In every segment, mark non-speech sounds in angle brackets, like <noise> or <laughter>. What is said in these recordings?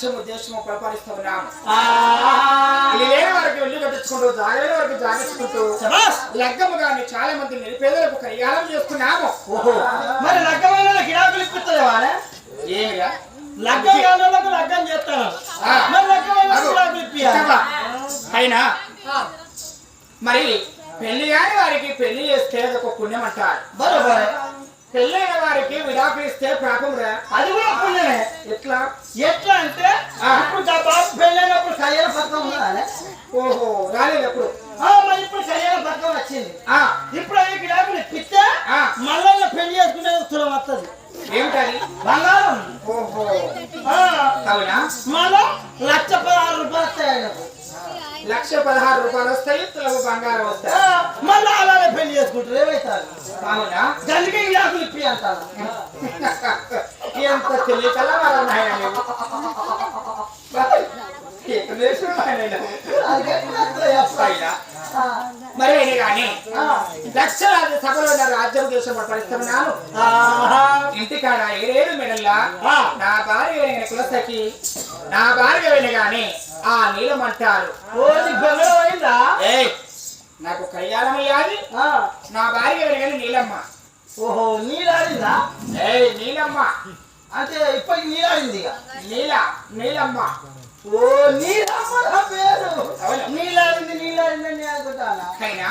రాజ్యము దేశము పరిపాలిస్తూ ఉన్నాము లేని వారికి వెళ్ళి కట్టించుకుంటూ జాగలేని వారికి జాగించుకుంటూ శభాష్. లగ్గముగాని చాలా మంది నిరుపేదలకు కళ్యాణం చేస్తున్నాము. ఓహో. మరి లగ్గమైన లగ్గం కాని చేస్తాను. మరి లగ్గమైన గిరాకులు ఇప్పియాలి అయినా మరి పెళ్ళి కాని వారికి పెళ్ళి చేస్తే అదొక పుణ్యం అంటారు బరోబరే. పెళ్ళైన వారికి విడాకులు ఇస్తే పాపం రా. అది కూడా పుణ్యమే ఎట్లా? ఎట్లా అంటే. ఇప్పుడు ఆ బాబు పెళ్ళైనప్పుడు కళ్యాణ పథకం ఉన్నదా ఓహో రాలేదు ఎప్పుడు? ఆ, మరి ఇప్పుడు కళ్యాణ పథకం వచ్చింది. ఆ. ఇప్పుడు అవి గిరాకులు ఇప్పిస్తే. మళ్ళా పెళ్ళి చేసుకునే స్థలం వస్తుంది ఏమిటది? బంగారం. ఓహో. అవునా? మళ్ళా లక్ష పదహారు రూపాయలు వస్తాయి లక్ష పదహారు రూపాయలు వస్తాయి తులకు బంగారం వస్తాయి. చేసుకుంటారు ఏమవుతారు అవునా? దానికి గిరాకులు ఇప్పి అంటారు. ఎంత తెలియకల్లా వాళ్ళు మరి కానీ. లక్షలాది సభలో నా రాజ్యం దేశం ఆహా. ఇంటికాడ ఏడేడు మెడల్లా. నా భార్య అయిన కులసకి నా భార్య అయిన గాని ఆ నీలం అంటారు ఓ ఏయ్ నాకు కళ్యాణం అయ్యాది ఆ, నా భార్య గాని నీలమ్మ. ఓహో నీలాడిందా ఏయ్ నీలమ్మ. అంటే ఇప్పటికి నీలాడింది ఇక. నీల నీలమ్మ. ఓ నీలమ్మ నా పేరు. అవును. నీలాడింది నీలాడింది అని అనుకుంటానా? అయినా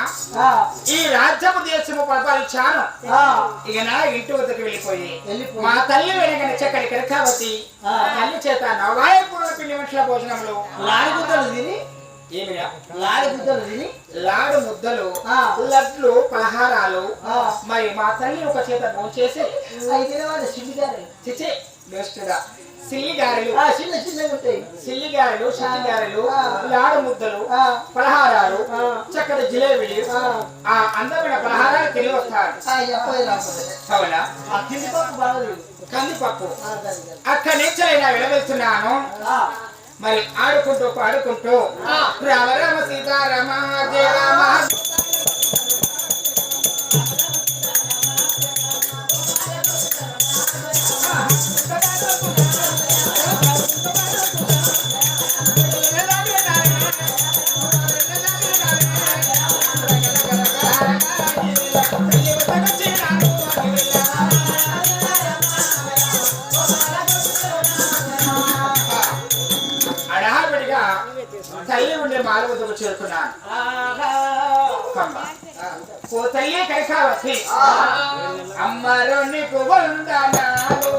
ఈ రాజ్యము దేశము పరిపాలించాను ఇక నా ఇంటి వద్దకు వెళ్ళిపోయి. మా తల్లి వెనకని చక్కని కనకావతి ఆ. తల్లి చేత నవాయపూర్ణ పిండి వంటల భోజనంలో గుద్దలు తిని లాడి గుద్దలు తిని లాడు ముద్దలు ఆ. లడ్లు పలహారాలు ఆ. మరి మా తల్లి ఒక చేత భోంచేసి అయితే వాళ్ళు సిల్లిగారు చిచి వేస్తుడా సిల్లి గారెలు ఆ, చిన్న చిన్నగా ఉంటాయి సిల్లి గారెలు చిట్టి గారెలు ఆ. లాడు ముద్దలు ఆ. పలహారాలు ఆ. చక్కటి జిలేబీలు ఆ. ఆ అందమైన పలహారాలు తిని వస్తారు అవునా కందిపప్పు దాని. అక్కడి నుంచి అయినా వెళ్ళవెళ్తున్నాను ఆ, మరి ఆడుకుంటూ పాడుకుంటూ రామ రామ సీతారామ జయ రామ. కైకావతి అమ్మరు నీకు వందనాలు.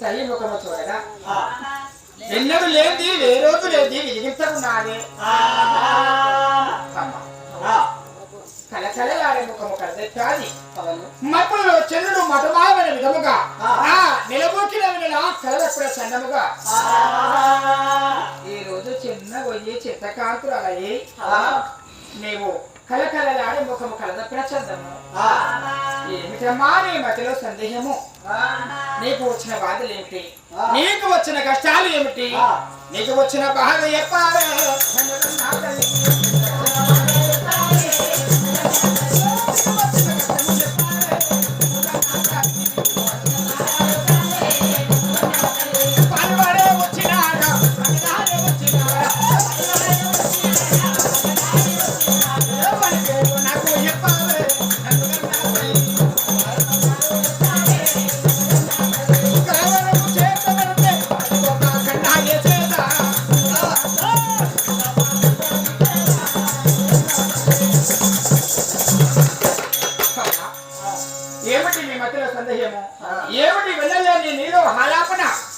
తల్లి ముఖము చూడగా ఆ, ఎన్నడూ లేది ఏ రోజు లేది వెలిగించకున్నానే ఆహా. అమ్మ. ఆ, కలకలలాడే ముఖము కలదెట్టాది మప్పులో చంద్రుడు మటమావన విధముగా ఆ నిలబొక్కిన వినలా కలదప్పుడే చందముగా. ఈ రోజు చిన్న గొయ్యి చిత్తకాంతురాలయ్యి ఆ, నీవు కలకలలాడే ముఖము కలదప్పిన చందము ఆ, ఏమిటమ్మా నీ మధ్యలో సందేహము. నీకు వచ్చిన బాధలు ఏమిటి. నీకు వచ్చిన కష్టాలు ఏమిటి. నీకు వచ్చిన బాధ చెప్పాలే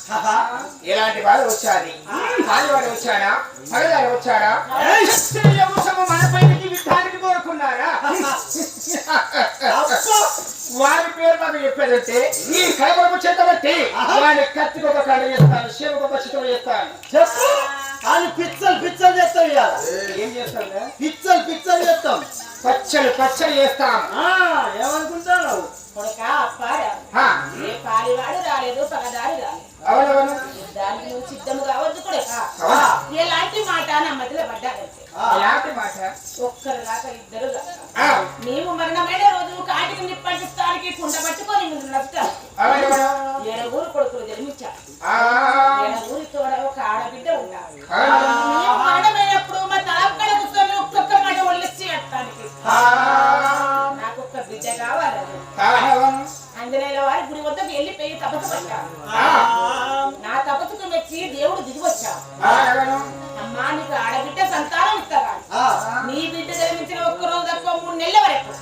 బాధ వచ్చాది బాధవాడు వచ్చాడా? మగదాడు వచ్చాడా? యుద్ధానికి కోరుకున్నారా? <laughs> వారి పేరు నాకు చెప్పేదంటే ఈ కలపరపు చేతబట్టి వాడి కత్తికి ఒక కండ చేస్తాను శివకు ఒక చిత్రం చేస్తాను చెప్పు! అని పిచ్చలు పిచ్చలు చేస్తాం ఇవాళ ఏం చేస్తాను పిచ్చలు పిచ్చలు చేస్తాం. పచ్చలు పచ్చలు చేస్తాం. ఆ, ఏమనుకుంటావు? కొడుక ఏ పాడివాడు రాలేదు పగదారి రాలేదు అవునవును? నువ్వు సిద్ధము కావద్దు అవునా? ఎలాంటి మాట నా మధ్యలో పడ్డా కలిసి ఎలాంటి మాట? ఒక్కరు కాక. ఇద్దరు నీవు మరణమైన రోజు కాటికి నిప్పంటిస్తానికి కుండ పట్టుకొని అవునవును? ఏడుగురు కొడుకులు జన్మించారు. వద్దకు వెళ్ళిపోయి ఆ, నా తపస్సుకు మెచ్చి దేవుడు దిగి వచ్చాడు అవునవును. అమ్మా నీకు ఆడబిడ్డ సంతానం ఇస్తాగా ఆ, నీ బిడ్డ జన్మించిన ఒక్క రోజు తక్కువ మూడు నెలల వరకు.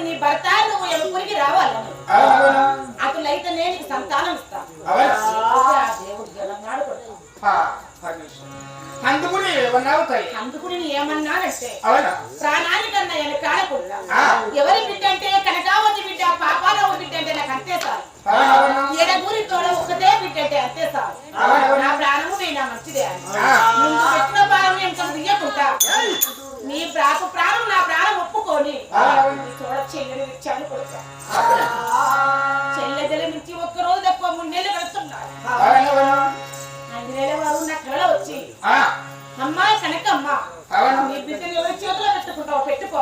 నీ భర్త నువ్వు రావాలని అవునవును. అటులైతే నేను నీకు సంతానం ఇస్తాను. దేవుడు పరమేశ్వరుడు. అందుకుని ఏమన్నానంటే ప్రాణానికన్నా వెనకాల కొడతా ఆ. ఎవరి బిడ్డ అంటే కనకావతి బిడ్డ పాపారావు బిడ్డ అంటే నాకు అంతే సార్ అవునవును. ఎడగూరి తోడ ఒకటే బిడ్డ అంటే అంతే సార్. నా ప్రాణము నేను మంచిదే ముందు పెట్టిన ప్రాణం ఎంత తీయకుండా నీ ప్రాకు ప్రాణం నా ప్రాణం ఒప్పుకొని. తోడ చెల్లెని ఇచ్చాను కొడుక. చెల్లెదల నుంచి ఒక్క రోజు తక్కువ మూడు నెలలు అవునవును. అందులో వారు నా కళ వచ్చి ఆ, అమ్మాయి కనకమ్మ. నీ బిడ్డని ఎవరి చేతిలో పెట్టుకుంటావు పెట్టుకో.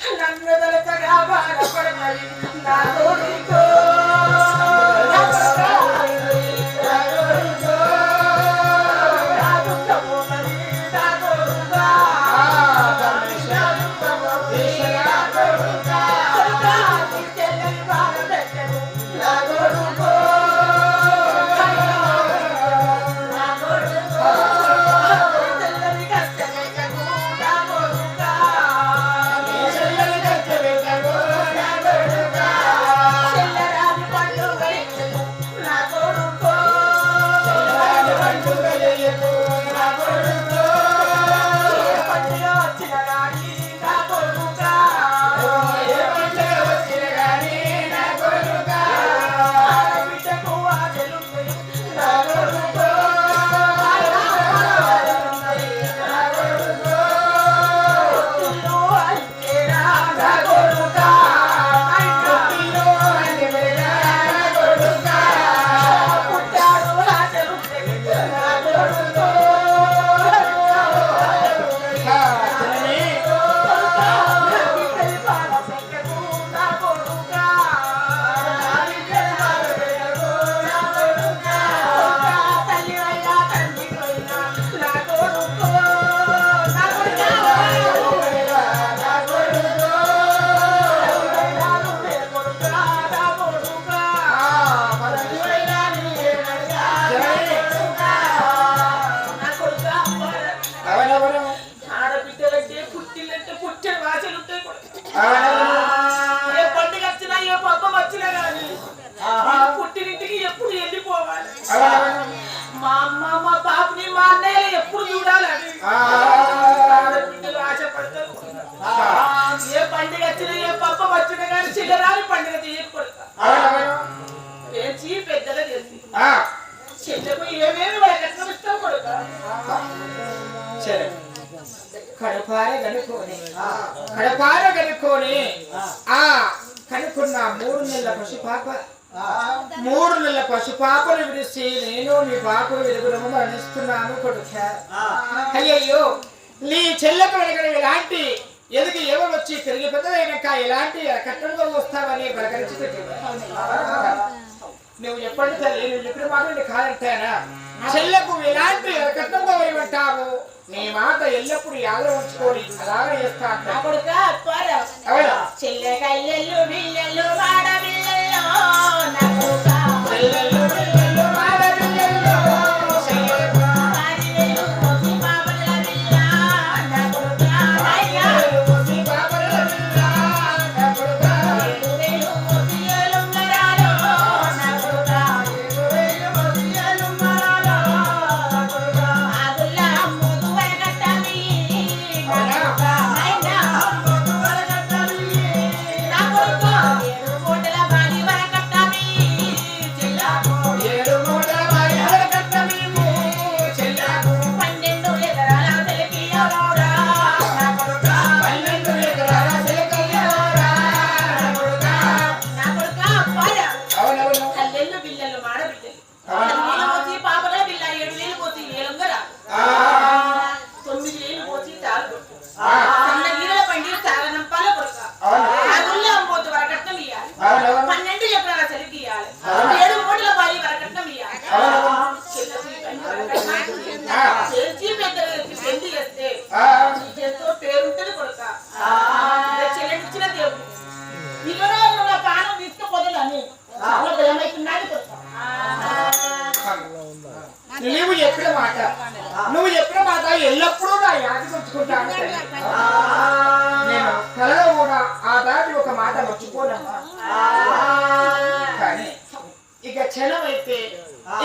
అవునవును. నన్ను దళకగా బాధపడమని నా తోడుకో నా ఎప్పుడు ఆశపడతారు ఏ పండుగ వచ్చినా ఏ పప్ప వచ్చినా కానీ చిల్లరాని పండుగ తీయకూడదు. పేర్చి పెద్దగా చేసి చెల్లెకు ఏమేమి వాళ్ళకి ఇష్టం కొడుక సరే. కడపార కనుక్కొని కడపార కనుక్కొని ఆ. కనుక్కున్న మూడు నెలల పశుపాప మూడు నెలల పశుపాపను విడిచి నేను నీ పాప వెలుగునము మరణిస్తున్నాను కొడుక. అయ్యయ్యో నీ చెల్లెకు వెనకడ ఎలాంటి ఎదుగు ఎవరు వచ్చి తిరిగి పెద్దదైనాక ఎలాంటి కట్టంగా వస్తావని పలకరించి నువ్వు చెప్పండి తల్లి నువ్వు చెప్పిన మాట నేను కాదంటానా? చెల్లెకు ఎలాంటి కట్టంగా వేయమంటావు? నీ మాట ఎల్లప్పుడు యాదవ ఉంచుకొని అలాగే చేస్తా చెల్లె కల్లెల్లు బిల్లెల్లు వాడ బిల్లెల్లో ఆ దాటి ఒక మాట మర్చిపోనమ్మా. కానీ ఇక క్షణమైతే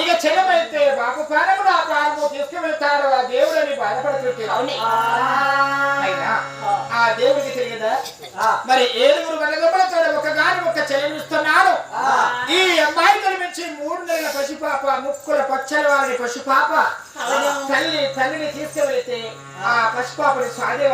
ఇక క్షణమైతే బాబు ప్రాణము నా ప్రాణము తీసుకువెళ్తారు ఆ దేవుడని బాధపడుతుంటే. అయినా ఆ దేవుడికి తెలియదా? మరి ఏడుగురు వనగమ్మలతో ఒక గాని ఒక చెలవిస్తున్నాను ఈ అమ్మాయి కనిపించి మూడు నెలల పసిపాప ముక్కుల పచ్చల వారిని పసిపాప తల్లి తల్లిని తీసుకువెళితే ఆ. పసిపాపని సాదే